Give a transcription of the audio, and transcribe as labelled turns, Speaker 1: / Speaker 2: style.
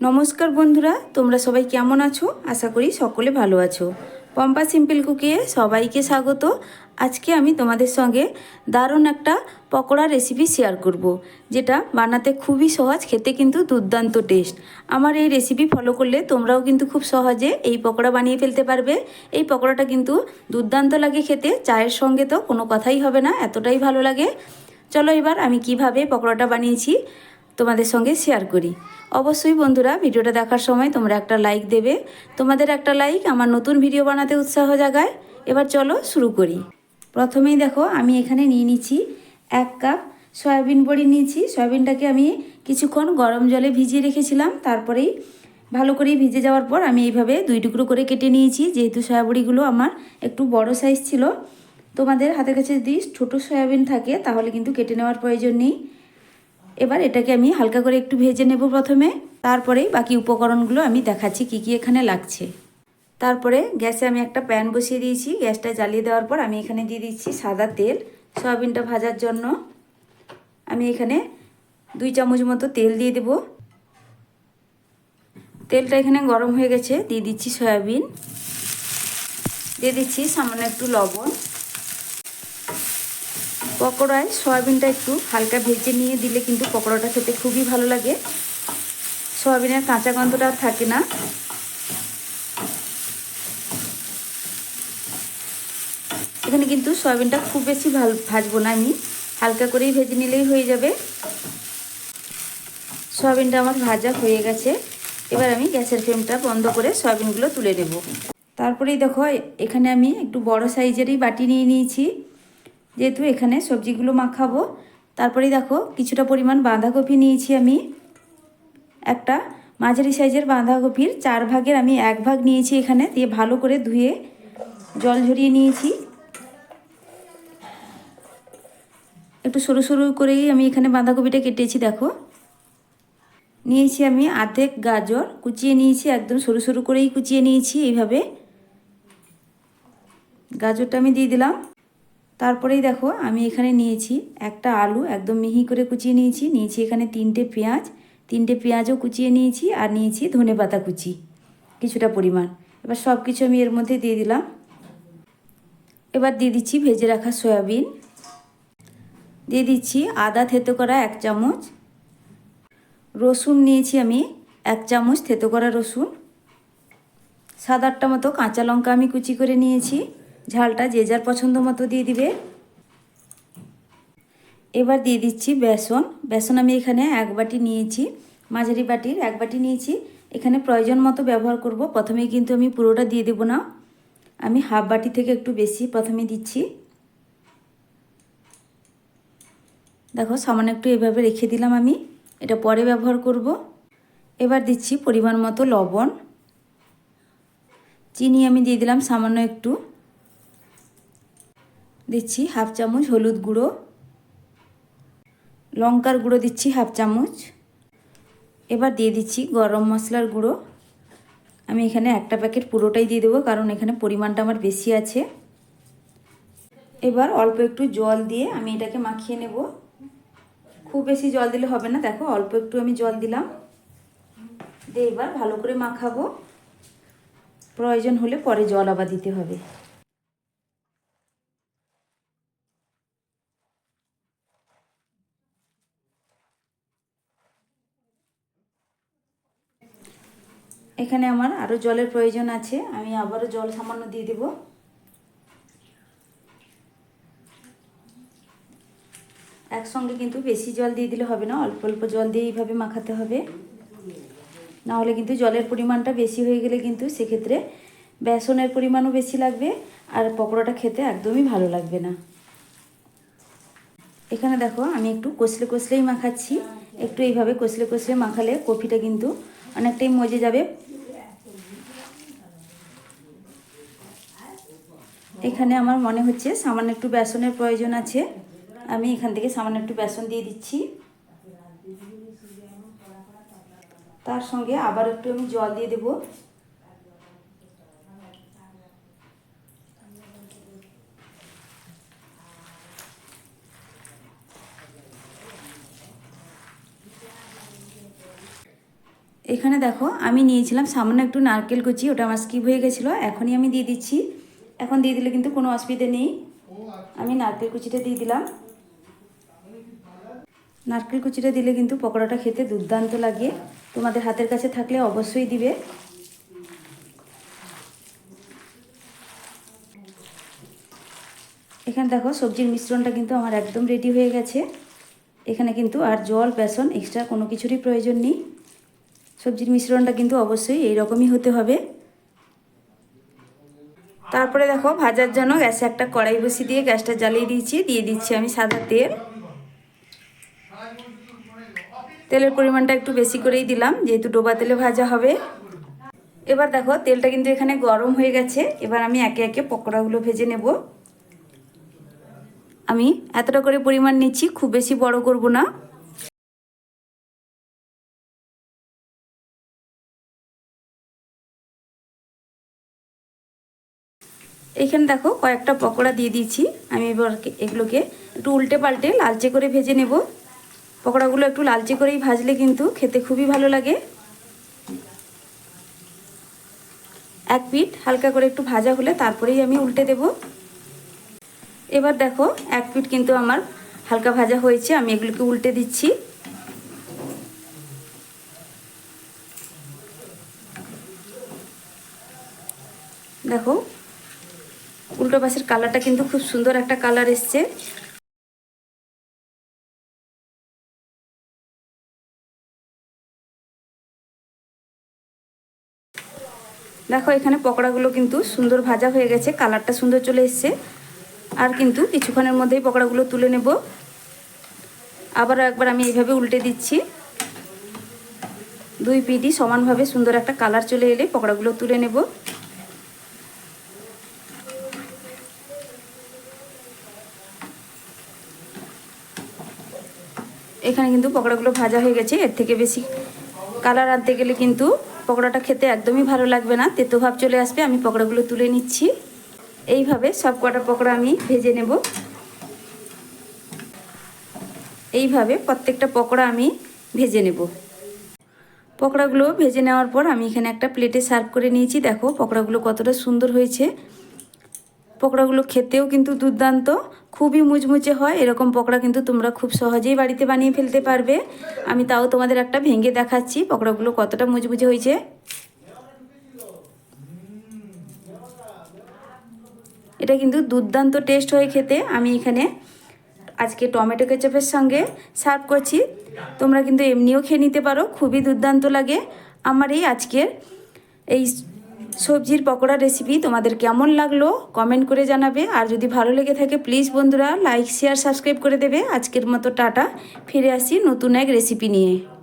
Speaker 1: নমস্কার বন্ধুরা, তোমরা সবাই কেমন আছো? আশা করি সকলে ভালো আছো। পম্পা সিম্পল কুকিয়ে সবাইকে স্বাগত। আজকে আমি তোমাদের সঙ্গে দারুণ একটা পকোড়া রেসিপি শেয়ার করব। যেটা বানাতে খুবই সহজ, খেতে কিন্তু দুর্দান্ত টেস্ট আমার এই রেসিপি ফলো করলে তোমরাও কিন্তু খুব সহজে এই পকোড়া বানিয়ে ফেলতে পারবে। এই পকোড়াটা কিন্তু দুর্দান্ত লাগে খেতে, চায়ের সঙ্গে তো কোনো কথাই হবে না, এতটাই ভালো লাগে। চলো এবার আমি কীভাবে পকোড়াটা বানিয়েছি তোমাদের সঙ্গে শেয়ার করি। অবশ্যই বন্ধুরা ভিডিওটা দেখার সময় তোমরা একটা লাইক দেবে। তোমাদের একটা লাইক আমার নতুন ভিডিও বানাতে উৎসাহ জাগায়। এবার চলো শুরু করি। প্রথমেই দেখো, আমি এখানে নিয়ে নিচ্ছি এক কাপ সয়াবিন বড়ি নিয়েছি। সয়াবিনটাকে আমি কিছুক্ষণ গরম জলে ভিজিয়ে রেখেছিলাম। তারপরেই ভালো করে ভিজে যাওয়ার পর আমি এইভাবে দুই টুকরো করে কেটে নিয়েছি। যেহেতু সয়াবড়িগুলো আমার একটু বড় সাইজ ছিল। তোমাদের হাতের কাছে যদি ছোটো সয়াবিন থাকে, তাহলে কিন্তু কেটে নেওয়ার প্রয়োজন নেই। এবার এটাকে আমি হালকা করে একটু ভেজে নেব প্রথমে। তারপরে বাকি উপকরণগুলো আমি দেখাচ্ছি কি কি এখানে লাগছে। তারপরে গ্যাসে আমি একটা প্যান বসিয়ে দিয়েছি। গ্যাসটা জ্বালিয়ে দেওয়ার পর আমি এখানে দিয়ে দিচ্ছি সাদা তেল সয়াবিনটা ভাজার জন্য। আমি এখানে দুই চামচ মতো তেল দিয়ে দেব। তেলটা এখানে গরম হয়ে গেছে। দিয়ে দিচ্ছি সয়াবিন। দিয়ে দিচ্ছি সামান্য একটু লবণ। পকোড়ায় সয়াবিনটা একটু হালকা ভেজে নিয়ে দিলে কিন্তু পকোড়াটা খেতে খুবই ভালো লাগে। সয়াবিনের কাঁচা গন্ধটা আর থাকে না। এখানে কিন্তু সয়াবিনটা খুব বেশি ভালো, ভাজবো না আমি। হালকা করেই ভেজে নিলেই হয়ে যাবে। সয়াবিনটা আমার ভাজা হয়ে গেছে। এবার আমি গ্যাসের ফ্লেমটা বন্ধ করে সয়াবিনগুলো তুলে নেব। তারপরেই দেখো এখানে আমি একটু বড় সাইজেরই বাটি নিয়ে নিয়েছি। যেহেতু এখানে সবজিগুলো মাখাবো, তারপরেই দেখো কিছুটা পরিমাণ বাঁধাকপি নিয়েছি আমি। একটা মাঝারি সাইজের বাঁধাকপির চার ভাগের আমি এক ভাগ নিয়েছি এখানে, দিয়ে ভালো করে ধুয়ে জল ঝরিয়ে নিয়েছি। একটু সরু সরু করেই আমি এখানে বাঁধাকপিটা কেটেছি, দেখো। নিয়েছি আমি আধেক গাজর, কুচিয়ে নিয়েছি, একদম সরু সরু করেই কুচিয়ে নিয়েছি এইভাবে। গাজরটা আমি দিয়ে দিলাম। তারপরেই দেখো, আমি এখানে নিয়েছি একটা আলু, একদম মিহি করে কুচিয়ে নিয়েছি। নিয়েছি এখানে তিনটে পেঁয়াজ, তিনটে পেঁয়াজও কুচিয়ে নিয়েছি আর নিয়েছি ধনে পাতা কুচি, কিছুটা পরিমাণ। এবার সব কিছু আমি এর মধ্যে দিয়ে দিলাম। এবার দিয়ে দিচ্ছি ভেজে রাখা সয়াবিন। দিয়ে দিচ্ছি আদা থেতো করা এক চামচ। রসুন নিয়েছি আমি এক চামচ থেতো করা রসুন। সাত আটটা মতো কাঁচা লঙ্কা আমি কুচি করে নিয়েছি। ঝালটা যে যার পছন্দ মতো দিয়ে দিবে। এবার দিয়ে দিচ্ছি বেসন। বেসন আমি এখানে এক বাটি নিয়েছি, মাঝারি বাটির এক বাটি নিয়েছি। এখানে প্রয়োজন মতো ব্যবহার করব। প্রথমেই কিন্তু আমি পুরোটা দিয়ে দেব না। আমি হাফ বাটি থেকে একটু বেশি প্রথমে দিচ্ছি। দেখো, সামান্য একটু এভাবে রেখে দিলাম আমি। এটা পরে ব্যবহার করব। এবার দিচ্ছি পরিমাণ মতো লবণ। চিনি আমি দিয়ে দিলাম সামান্য একটু। দিচ্ছি হাফ চামচ হলুদ গুঁড়ো। লঙ্কার গুঁড়ো দিচ্ছি হাফ চামচ। এবার দিয়ে দিচ্ছি গরম মশলার গুঁড়ো। আমি এখানে একটা প্যাকেট পুরোটাই দিয়ে দেবো কারণ এখানে পরিমাণটা আমার বেশি আছে। এবার অল্প একটু জল দিয়ে আমি এটাকে মাখিয়ে নেব। খুব বেশি জল দিলে হবে না, দেখো অল্প একটু আমি জল দিলাম। দিয়ে এবার ভালো করে মাখাবো। প্রয়োজন হলে পরে জল আবার দিতে হবে। এখানে আমার আরও জলের প্রয়োজন আছে। আমি আবারও জল সামান্য দিয়ে দেব। একসঙ্গে কিন্তু বেশি জল দিয়ে দিলে হবে না, অল্প অল্প জল দিয়ে এইভাবে মাখাতে হবে। না হলে কিন্তু জলের পরিমাণটা বেশি হয়ে গেলে কিন্তু সেক্ষেত্রে বেসনের পরিমাণও বেশি লাগবে আর পকোড়াটা খেতে একদমই ভালো লাগবে না। এখানে দেখো, আমি একটু কষলে কষলেই মাখাচ্ছি। একটু এইভাবে কষলে কষলে মাখালে কফিটা কিন্তু অনেকটাই মজে যাবে। এখানে আমার মনে হচ্ছে সামান্য একটু বেসনের প্রয়োজন আছে। আমি এখান থেকে সামান্য একটু বেসন দিয়ে দিচ্ছি। তার সঙ্গে আবার একটু আমি জল দিয়ে দেব। এখানে দেখো, আমি নিয়েছিলাম সামান্য একটু নারকেল কুচি, ওটা আমার স্কিপ হয়ে গেছিল, এখনই আমি দিয়ে দিচ্ছি। এখন দিয়ে দিলে কিন্তু কোনো অসুবিধে নেই। আমি নারকেল কুচিটা দিয়ে দিলাম। নারকেল কুচিটা দিলে কিন্তু পকোড়াটা খেতে দুর্দান্ত লাগে। তোমাদের হাতের কাছে থাকলে অবশ্যই দিবে। এখানে দেখো, সবজির মিশ্রণটা কিন্তু আমার একদম রেডি হয়ে গেছে। এখানে কিন্তু আর জল, বেসন এক্সট্রা কোনো কিছুরই প্রয়োজন নেই। সবজির মিশ্রণটা কিন্তু অবশ্যই এই রকমই হতে হবে। তারপরে দেখো, ভাজার জন্য গ্যাসে একটা কড়াই বসিয়ে দিয়ে গ্যাসটা জ্বালিয়ে দিয়েছি, দিয়ে দিচ্ছি আমি সাদা তেল। তেলের পরিমাণটা একটু বেশি করেই দিলাম, যেহেতু ডোবা তেলে ভাজা হবে। এবার দেখো, তেলটা কিন্তু এখানে গরম হয়ে গেছে, এবার আমি একে একে পকোড়াগুলো ভেজে নেব। আমি এতটা করে পরিমাণ নিচ্ছি, খুব বেশি বড় করব না। এইখানে দেখো কয়েকটা পকোড়া দিয়ে দিয়েছি। আমি এবার এগুলোকে একটু উল্টে পাল্টে লালচে করে ভেজে নেব। পকোড়াগুলো একটু লালচে করেই ভাজলে কিন্তু খেতে খুবই ভালো লাগে। এক পিঠ হালকা করে একটু ভাজা হলে তারপরেই আমি উল্টে দেব। এবার দেখো এক পিঠ কিন্তু আমার হালকা ভাজা হয়েছে, আমি এগুলোকে উল্টে দিচ্ছি দেখো উল্টো পাশের কালারটা কিন্তু খুব সুন্দর একটা কালার এসছে। দেখো, এখানে পকোড়াগুলো কিন্তু সুন্দর ভাজা হয়ে গেছে, কালারটা সুন্দর চলে এসছে। আর কিন্তু কিছুক্ষণের মধ্যেই পকোড়াগুলো তুলে নেব। আবারও একবার আমি এইভাবে উল্টে দিচ্ছি। দুই পিঠই সমানভাবে সুন্দর একটা কালার চলে এলে পকোড়াগুলো তুলে নেব। এখানে কিন্তু পকোড়াগুলো ভাজা হয়ে গেছে। এর থেকে বেশি কালার আনতে গেলে কিন্তু পকোড়াটা খেতে একদমই ভালো লাগবে না। তেতো ভাব চলে আসবে, আমি পকোড়াগুলো তুলে নিচ্ছি। এইভাবে সব কটা পকোড়া আমি ভেজে নেব। এইভাবে প্রত্যেকটা পকোড়া আমি ভেজে নেব। পকোড়াগুলো ভেজে নেওয়ার পর আমি এখানে একটা প্লেটে সার্ভ করে নিয়েছি। দেখো পকোড়াগুলো কতটা সুন্দর হয়েছে। পকোড়াগুলো খেতেও কিন্তু দুর্দান্ত, খুবই মুচমুচে হয়, এরকম পকোড়া কিন্তু তোমরা খুব সহজেই বাড়িতে বানিয়ে ফেলতে পারবে। আমি তাও তোমাদের একটা ভেঙে দেখাচ্ছি পকোড়াগুলো কতটা মুচমুচে হয়েছে। এটা কিন্তু দুর্দান্ত টেস্ট হয়ে খেতে, আমি এখানে আজকে টমেটো কেচাপের সঙ্গে সার্ভ করছি। তোমরা কিন্তু এমনিও খেয়ে নিতে পারো, খুবই দুর্দান্ত লাগে। আমার এই আজকের এই সবজির পকোড়া রেসিপি তোমাদের কেমন লাগল? কমেন্ট করে জানাবে। আর যদি ভালো লেগে থাকে প্লিজ বন্ধুরা লাইক শেয়ার সাবস্ক্রাইব করে দেবে। আজকের মতো টাটা। ফিরে আসি নতুন এক রেসিপি নিয়ে।